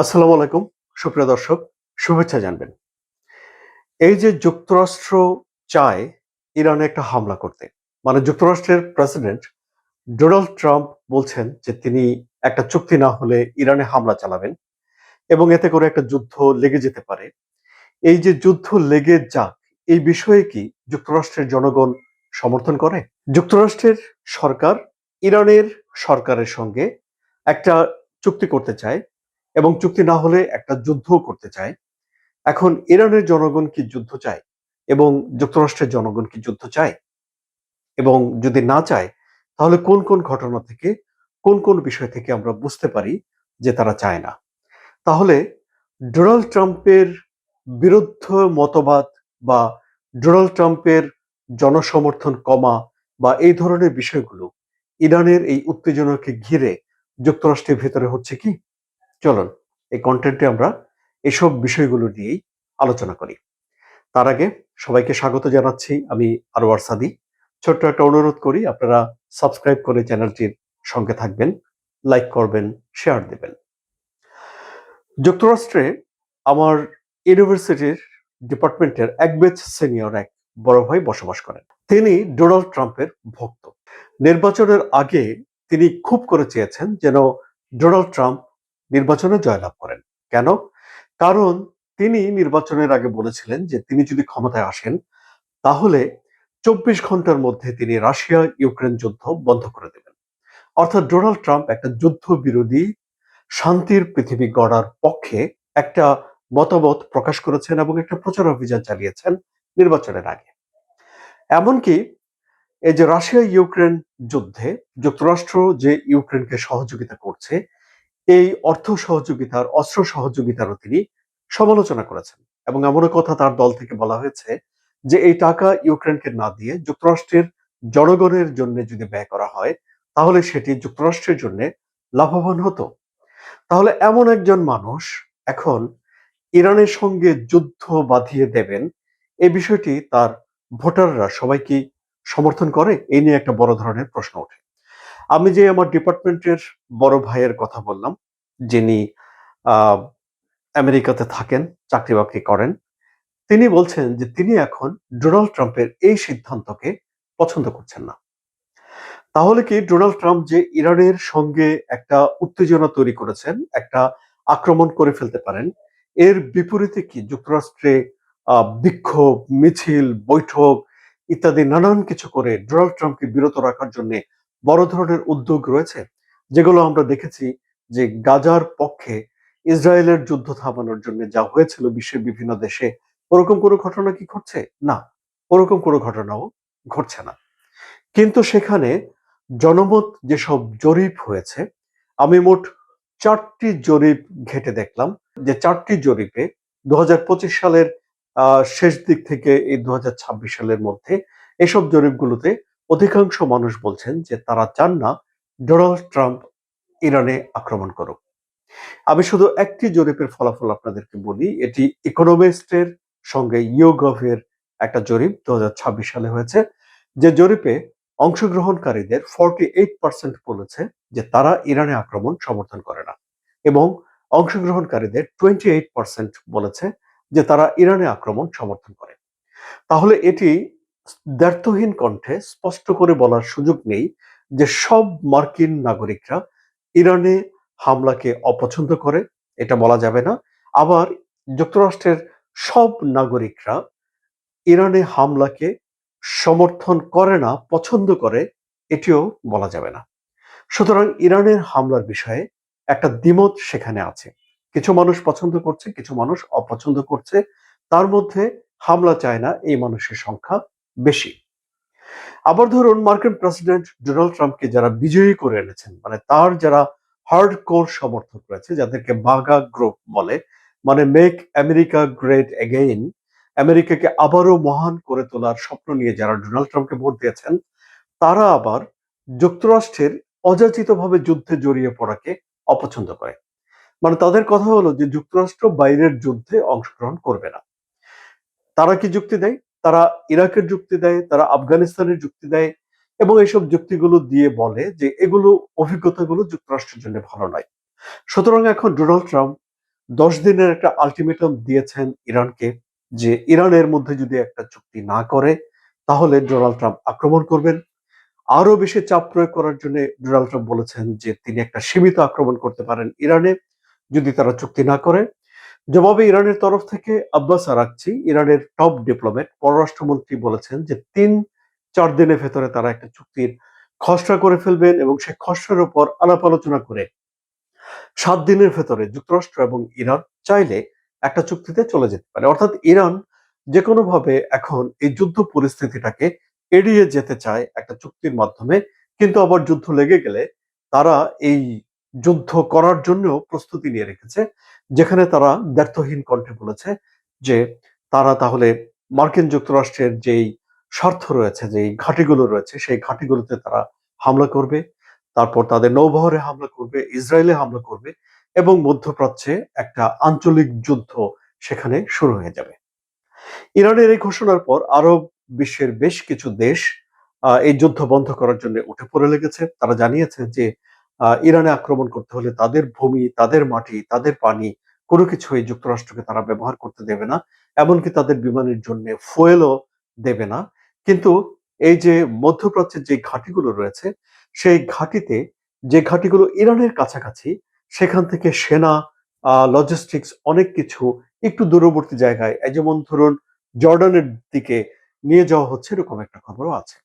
আসসালামু আলাইকুম, সুপ্রিয় দর্শক, শুভেচ্ছা জানবেন। এই যে যুক্তরাষ্ট্র চায় ইরানে একটা হামলা করতে মানে যুক্তরাষ্ট্রের প্রেসিডেন্ট ডোনাল্ড ট্রাম্প বলছেন যে তিনি একটা চুক্তি না হলে ইরানে হামলা চালাবেন এবং এতে করে একটা যুদ্ধ লেগে যেতে পারে। এই যে যুদ্ধ লেগে যাক, এই বিষয়ে কি যুক্তরাষ্ট্রের জনগণ সমর্থন করে? যুক্তরাষ্ট্রের সরকার ইরানের সরকারের সঙ্গে একটা চুক্তি করতে চায় এবং চুক্তি না হলে একটা যুদ্ধ করতে চায়। এখন ইরানের জনগণ কি যুদ্ধ চায় এবং যুক্তরাষ্ট্রের জনগণ কি যুদ্ধ চায়? এবং যদি না চায়, তাহলে কোন কোন ঘটনা থেকে, কোন কোন বিষয় থেকে আমরা বুঝতে পারি যে তারা চায় না? তাহলে ডোনাল্ড ট্রাম্পের বিরুদ্ধ মতবাদ বা ডোনাল্ড ট্রাম্পের জনসমর্থন কমা বা এই ধরনের বিষয়গুলো ইরানের এই উত্তেজনাকে ঘিরে যুক্তরাষ্ট্রের ভেতরে হচ্ছে কি? চলুন, এই কন্টেন্টে আমরা এসব বিষয়গুলো নিয়েই আলোচনা করি। তার আগে সবাইকে স্বাগত জানাচ্ছি আমি আরোয়ার সাদি। ছোট্ট একটা অনুরোধ করি, আপনারা সাবস্ক্রাইব করে চ্যানেলটির সঙ্গে থাকবেন লাইক করবেন শেয়ার দেবেন। যুক্তরাষ্ট্রে আমার ইউনিভার্সিটির ডিপার্টমেন্টের এক বেচ সিনিয়র এক বড় ভাই বসবাস করেন। তিনি ডোনাল্ড ট্রাম্পের ভক্ত। নির্বাচনের আগে তিনি খুব করে চেয়েছেন যেন ডোনাল্ড ট্রাম্প নির্বাচনে জয়লাভ করেন। কেন? কারণ তিনি নির্বাচনের আগে বলেছিলেন যে তিনি যদি ক্ষমতায় আসেন, তাহলে চব্বিশ ঘণ্টার মধ্যে তিনি রাশিয়া, ইউক্রেন যুদ্ধ বন্ধ করে দেবেন। অর্থাৎ ডোনাল্ড ট্রাম্প একটা যুদ্ধ বিরোধী শান্তির পৃথিবী গড়ার পক্ষে একটা মতামত প্রকাশ করেছেন এবং একটা প্রচার অভিযান চালিয়েছেন নির্বাচনের আগে। এমনকি এই যে রাশিয়া, ইউক্রেন যুদ্ধে যুক্তরাষ্ট্র যে ইউক্রেনকে সহযোগিতা করছে এই অর্থ সহযোগিতার, অস্ত্র সহযোগিতারও তিনি সমালোচনা করেছেন। এবং এমনও কথা তার দল থেকে বলা হয়েছে যে, এই টাকা ইউক্রেনকে না দিয়ে যুক্তরাষ্ট্রের জনগণের জন্য যদি ব্যয় করা হয়, তাহলে সেটি যুক্তরাষ্ট্রের জন্য লাভবান হতো। তাহলে এমন একজন মানুষ এখন ইরানের সঙ্গে যুদ্ধ বাঁধিয়ে দেবেন এই বিষয়টি তার ভোটাররা সবাই কি সমর্থন করে? এই নিয়ে একটা বড় ধরনের প্রশ্ন ওঠে। আমি যে আমার ডিপার্টমেন্টের বড় ভাইয়ের কথা বললাম, যিনি আমেরিকাতে থাকেন, চাকরি বাকরি করেন, তিনি বলছেন যে তিনি এখন ডোনাল্ড ট্রাম্পের এই সিদ্ধান্তকে পছন্দ করছেন না। তাহলে কি ডোনাল্ড ট্রাম্প যে ইরানের সঙ্গে একটা উত্তেজনা তৈরি করেছেন, একটা আক্রমণ করে ফেলতে পারেন, এর বিপরীতে কি যুক্তরাষ্ট্রে বিক্ষোভ, মিছিল, বৈঠক ইত্যাদি নানান কিছু করে ডোনাল্ড ট্রাম্পকে বিরত রাখার জন্য বড় ধরনের উদ্যোগ রয়েছে, যেগুলো আমরা দেখেছি যে গাজার পক্ষে ইসরায়েলের যুদ্ধ থামানোর জন্য যা হয়েছিল বিশ্বের বিভিন্ন দেশে, ওরকম কোনো ঘটনা কি ঘটছে? না, ওরকম কোনো ঘটনাও ঘটছে না। কিন্তু সেখানে জনমত যেসব জরিপ হয়েছে, আমি মোট চারটি জরিপ ঘেটে দেখলাম। যে চারটি জরিপে দু হাজার পঁচিশ সালের শেষ দিক থেকে এই দু হাজার ছাব্বিশ সালের মধ্যে এসব জরিপগুলোতে অধিকাংশ মানুষ বলছেন যে তারা চান না ডোনাল্ড ট্রাম্প ইরানে আক্রমণ করুক। আমি শুধু একটি জরিপের ফলাফল আপনাদেরকে বলি, এটি ইকোনমিস্টের সঙ্গে ইয়োগভের একটা জরিপ দু হাজার ছাব্বিশ সালে হয়েছে। যে জরিপে অংশগ্রহণকারীদের ফর্টি এইট পার্সেন্ট বলেছে যে তারা ইরানে আক্রমণ সমর্থন করে না এবং অংশগ্রহণকারীদের টোয়েন্টি এইট পার্সেন্ট বলেছে যে তারা ইরানে আক্রমণ সমর্থন করে। তাহলে এটি দ্ব্যর্থহীন কণ্ঠে স্পষ্ট করে বলার সুযোগ নেই যে সব মার্কিন নাগরিকরা ইরানে হামলাকে অপছন্দ করে, এটা বলা যাবে না। আবার যুক্তরাষ্ট্রের সব নাগরিকরা ইরানে হামলাকে সমর্থন করে না, পছন্দ করে, এটিও বলা যাবে না। সুতরাং ইরানের হামলার বিষয়ে একটা দ্বিমত সেখানে আছে। কিছু মানুষ পছন্দ করছে, কিছু মানুষ অপছন্দ করছে, তার মধ্যে হামলা চায় না এই মানুষের সংখ্যা। বেশি। আবার ধরুন মার্কিন প্রেসিডেন্ট ডোনাল্ড ট্রাম্পকে যারা বিজয়ী করে এনেছেন মানে তার যারা হার্ড কোর সমর্থক রয়েছে, যাদেরকে বাগা গ্রুপ বলে মানে মেক আমেরিকা গ্রেট এগেইন আমেরিকাকে আবারও মহান করে তোলার স্বপ্ন নিয়ে যারা ডোনাল্ড ট্রাম্পকে ভোট দিয়েছেন, তারা আবার যুক্তরাষ্ট্রের অযাচিতভাবে যুদ্ধে জড়িয়ে পড়াকে অপছন্দ করে। মানে তাদের কথা হলো যে যুক্তরাষ্ট্র বাইরের যুদ্ধে অংশগ্রহণ করবে না। তারা কি যুক্তি দেয়? তারা ইরাকের যুক্তি দেয়, তারা আফগানিস্তানের যুক্তি দেয় এবং এইসব যুক্তিগুলো দিয়ে বলে যে এগুলো অভিজ্ঞতাগুলো যুক্তরাষ্ট্রের জন্য ভালো নয়। সুতরাং এখন ডোনাল্ড ট্রাম্প দশ দিনের একটা আলটিমেটাম দিয়েছেন ইরানকে যে ইরানের মধ্যে যদি একটা চুক্তি না করে, তাহলে ডোনাল্ড ট্রাম্প আক্রমণ করবেন। আরও বেশি চাপ প্রয়োগ করার জন্য ডোনাল্ড ট্রাম্প বলেছেন যে তিনি একটা সীমিত আক্রমণ করতে পারেন ইরানে যদি তারা চুক্তি না করে। জবাবে ইরানের তরফ থেকে আব্বাস আরাকচি, ইরানের টপ ডিপ্লোমেট পররাষ্ট্রমন্ত্রী বলেছেন যে তিন, চার দিনের ভেতরে তারা একটা চুক্তির খসড়া করে ফেলবেন এবং সেই খসড়ার উপর আলাপ আলোচনা করে সাত দিনের ভেতরে যুক্তরাষ্ট্র এবং ইরান চাইলে একটা চুক্তিতে চলে যেতে পারে। অর্থাৎ ইরান যে কোনো ভাবে এখন এই যুদ্ধ পরিস্থিতিটাকে এড়িয়ে যেতে চায় একটা চুক্তির মাধ্যমে, কিন্তু আবার যুদ্ধ লেগে গেলে তারা এই যুদ্ধ করার জন্য প্রস্তুতি নিয়ে রেখেছে। যেখানে তারা ব্যর্থহীন কণ্ঠে বলেছে যে তারা তাহলে মার্কিন যুক্তরাষ্ট্রের যেই স্বার্থ রয়েছে, যেই ঘাঁটিগুলো রয়েছে, সেই ঘাঁটিগুলোতে তারা হামলা করবে। তারপর তাদের নৌবহরে হামলা করবে, ইসরায়েলে হামলা করবে এবং মধ্যপ্রাচ্যে একটা আঞ্চলিক যুদ্ধ সেখানে শুরু হয়ে যাবে। ইরানের এই ঘোষণার পর আরব বিশ্বের বেশ কিছু দেশ এই যুদ্ধ বন্ধ করার জন্য উঠে পড়ে লেগেছে। তারা জানিয়েছে যে ইরানে আক্রমণ করতে হলে তাদের ভূমি, তাদের মাটি, তাদের পানি, কোনো কিছুই যুক্তরাষ্ট্রকে তারা ব্যবহার করতে দেবে না, এমনকি তাদের বিমানের জন্য ফুয়েলও দেবে না। কিন্তু এই যে মধ্যপ্রাচ্যের যে ঘাঁটিগুলো রয়েছে, সেই ঘাঁটিতে যে ঘাঁটিগুলো ইরানের কাছাকাছি, সেখান থেকে সেনা লজিস্টিক্স অনেক কিছু একটু দূরবর্তী জায়গায় যেমন ধরুন জর্ডানের দিকে নিয়ে যাওয়া হচ্ছে, এরকম একটা খবরও আছে।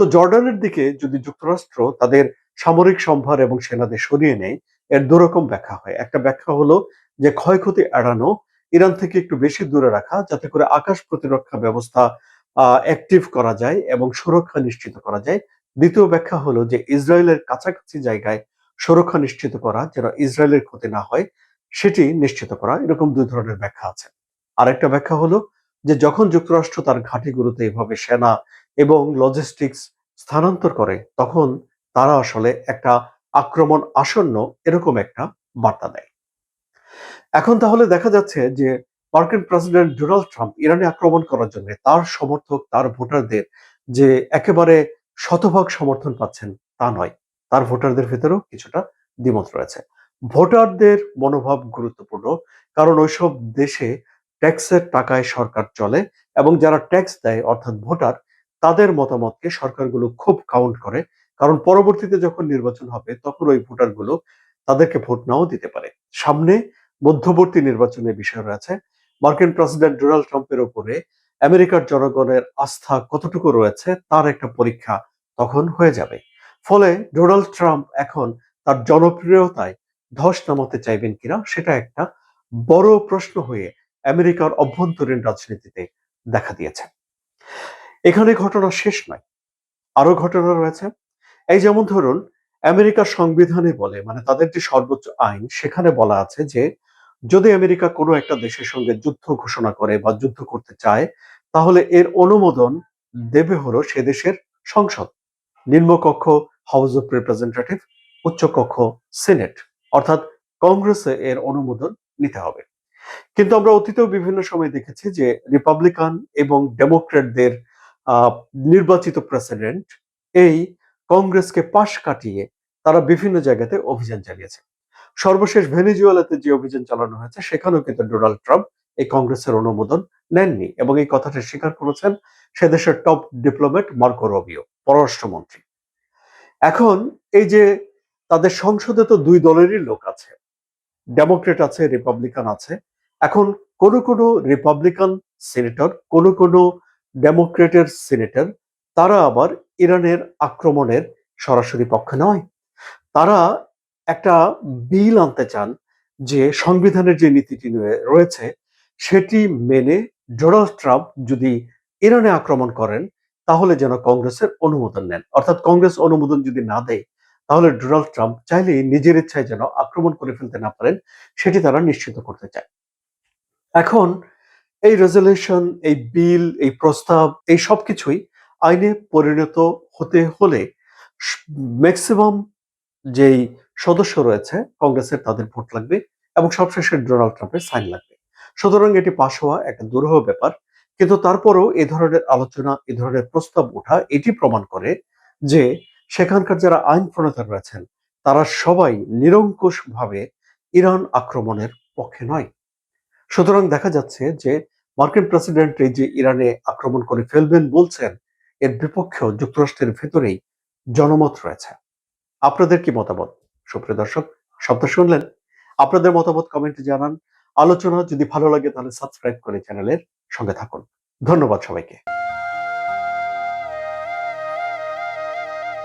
তো জর্ডানের দিকে যদি যুক্তরাষ্ট্র তাদের সামরিক সম্ভার এবং সেনাদের সরিয়ে নেয়, এর দুরকম ব্যাখ্যা হয়। একটা ব্যাখ্যা হলো যে ক্ষয়ক্ষতি এড়ানো, ইরান থেকে একটু বেশি দূরে রাখা, যাতে করে আকাশ প্রতিরক্ষা ব্যবস্থা অ্যাক্টিভ করা যায় এবং সুরক্ষা নিশ্চিত করা যায়। দ্বিতীয় ব্যাখ্যা হলো যে ইসরায়েলের কাছাকাছি জায়গায় সুরক্ষা নিশ্চিত করা, যেন ইসরায়েলের ক্ষতি না হয়, সেটি নিশ্চিত করা, এরকম দুই ধরনের ব্যাখ্যা আছে। আরেকটা ব্যাখ্যা হলো যে যখন যুক্তরাষ্ট্র তার ঘাঁটিগুলোতে এভাবে সেনা এবং লজিস্টিক্স স্থানান্তর করে, তখন তারা আসলে একটা আক্রমণ আসন্ন এরকম একটা বার্তা দেয়। এখন তাহলে দেখা যাচ্ছে যে মার্কিন প্রেসিডেন্ট ডোনাল্ড ট্রাম্প ইরানে আক্রমণ করার জন্য তার সমর্থক, তার ভোটারদের যে একেবারে শতভাগ সমর্থন পাচ্ছেন তা নয়, তার ভোটারদের ভেতরেও কিছুটা দ্বিমত রয়েছে। ভোটারদের মনোভাব গুরুত্বপূর্ণ, কারণ ওইসব দেশে ট্যাক্সের টাকায় সরকার চলে এবং যারা ট্যাক্স দেয়, অর্থাৎ ভোটার, তাদের মতামতকে সরকারগুলো খুব কাউন্ট করে কারণ পরবর্তীতে যখন নির্বাচন হবে, তখন ওই ভোটারগুলো তাদেরকে ভোট নাও দিতে পারে। সামনে মধ্যবর্তী নির্বাচনের বিষয় রয়েছে। মার্কিন প্রেসিডেন্ট ডোনাল্ড ট্রাম্পের উপরে আমেরিকার জনগণের আস্থা কতটুকু রয়েছে, তার একটা পরীক্ষা তখন হয়ে যাবে। ফলে ডোনাল্ড ট্রাম্প এখন তার জনপ্রিয়তায় ধস নামাতে চাইবেন কিনা, সেটা একটা বড় প্রশ্ন হয়ে আমেরিকার অভ্যন্তরীণ রাজনীতিতে দেখা দিয়েছে। এখানে ঘটনা শেষ নয়। আরও ঘটনা রয়েছে। এই যেমন ধরুন আমেরিকার সংবিধানে বলে মানে তাদের যে সর্বোচ্চ আইন, সেখানে বলা আছে যে, যদি আমেরিকা কোনো একটা দেশের সঙ্গে যুদ্ধ ঘোষণা করে বা যুদ্ধ করতে চায়, তাহলে এর অনুমোদন দেবে হলো সে দেশের সংসদ। নিম্নকক্ষ হাউস অফ রিপ্রেজেন্টেটিভ উচ্চকক্ষ সিনেট অর্থাৎ কংগ্রেসে এর অনুমোদন নিতে হবে। কিন্তু আমরা অতীতেও বিভিন্ন সময় দেখেছি যে রিপাবলিকান এবং ডেমোক্রেটদের নির্বাচিত প্রেসিডেন্ট এই কংগ্রেসকে পাশ কাটিয়ে তারা বিভিন্ন জায়গাতে অভিযান চালিয়েছে। সর্বশেষ ভেনিজুয়েলাতে যে অভিযান চালানো হয়েছে, সেখানেও কিন্তু ডোনাল্ড ট্রাম্প এই কংগ্রেসের অনুমোদন নেননি এবং এই কথাটা স্বীকার করেছেন সে দেশের টপ ডিপ্লোমেট মার্কো রবিও, পররাষ্ট্রমন্ত্রী। এখন এই যে তাদের সংসদে তো দুই দলেরই লোক আছে, ডেমোক্রেট আছে, রিপাবলিকান আছে, এখন কোন কোন রিপাবলিকান সিনেটর, কোন কোন ডেমোক্রেটের সিনেটর তারা আবার ইরানের আক্রমণের সরাসরি পক্ষে নয়। তারা একটা বিল আনতে চান যে সংবিধানের যে নীতিটি রয়েছে, সেটি মেনে ডোনাল্ড ট্রাম্প যদি ইরানে আক্রমণ করেন, তাহলে যেন কংগ্রেসের অনুমোদন নেন। অর্থাৎ কংগ্রেস অনুমোদন যদি না দেয়, তাহলে ডোনাল্ড ট্রাম্প চাইলে নিজের ইচ্ছায় যেন আক্রমণ করে ফেলতে না পারেন, সেটি তারা নিশ্চিত করতে চায়। এখন এই রেজলিউশন এই বিল এই প্রস্তাব, এই সব কিছুই আইনে পরিণত হতে হলে ম্যাক্সিমাম যেই সদস্য রয়েছে, কংগ্রেসের তাদের ভোট লাগবে এবং সবশেষে ডোনাল্ড ট্রাম্পের সাইন লাগবে। সুতরাং এটি পাশ হওয়া একটা দুরূহ ব্যাপার। কিন্তু তারপরেও এ ধরনের আলোচনা, এ ধরনের প্রস্তাব ওঠা, এটি প্রমাণ করে যে সেখানকার যারা আইন প্রণেতা রয়েছেন, তারা সবাই নিরঙ্কুশ ভাবে ইরান আক্রমণের পক্ষে নয়। সুতরাং দেখা যাচ্ছে যে মার্কিন প্রেসিডেন্ট এই যে ইরানে আক্রমণ করে ফেলবেন বলছেন এর বিপক্ষেও যুক্তরাষ্ট্রের ভেতরেই জনমত রয়েছে। আপনাদের কি মতামত? সুপ্রিয় দর্শক, শব্দ শুনলেন। আপনাদের মতামত কমেন্টে জানান। আলোচনা যদি ভালো লাগে তাহলে সাবস্ক্রাইব করে চ্যানেলের সঙ্গে থাকুন। ধন্যবাদ সবাইকে।